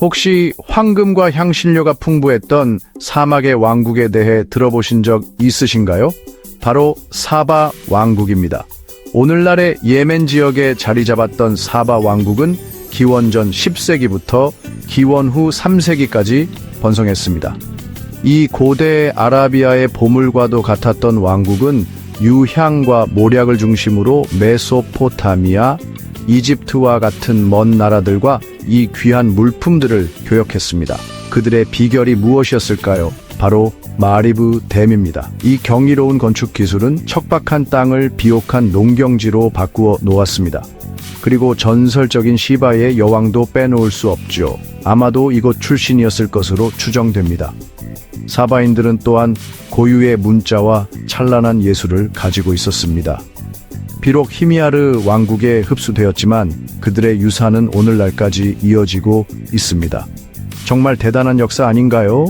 혹시 황금과 향신료가 풍부했던 사막의 왕국에 대해 들어보신 적 있으신가요? 바로 사바 왕국입니다. 오늘날의 예멘 지역에 자리 잡았던 사바 왕국은 기원전 10세기부터 기원 후 3세기까지 번성했습니다. 이 고대 아라비아의 보물과도 같았던 왕국은 유향과 모략을 중심으로 메소포타미아, 이집트와 같은 먼 나라들과 이 귀한 물품들을 교역했습니다. 그들의 비결이 무엇이었을까요? 바로 마리브 댐입니다. 이 경이로운 건축 기술은 척박한 땅을 비옥한 농경지로 바꾸어 놓았습니다. 그리고 전설적인 시바의 여왕도 빼놓을 수 없죠. 아마도 이곳 출신이었을 것으로 추정됩니다. 사바인들은 또한 고유의 문자와 찬란한 예술을 가지고 있었습니다. 비록 히미아르 왕국에 흡수되었지만 그들의 유산은 오늘날까지 이어지고 있습니다. 정말 대단한 역사 아닌가요?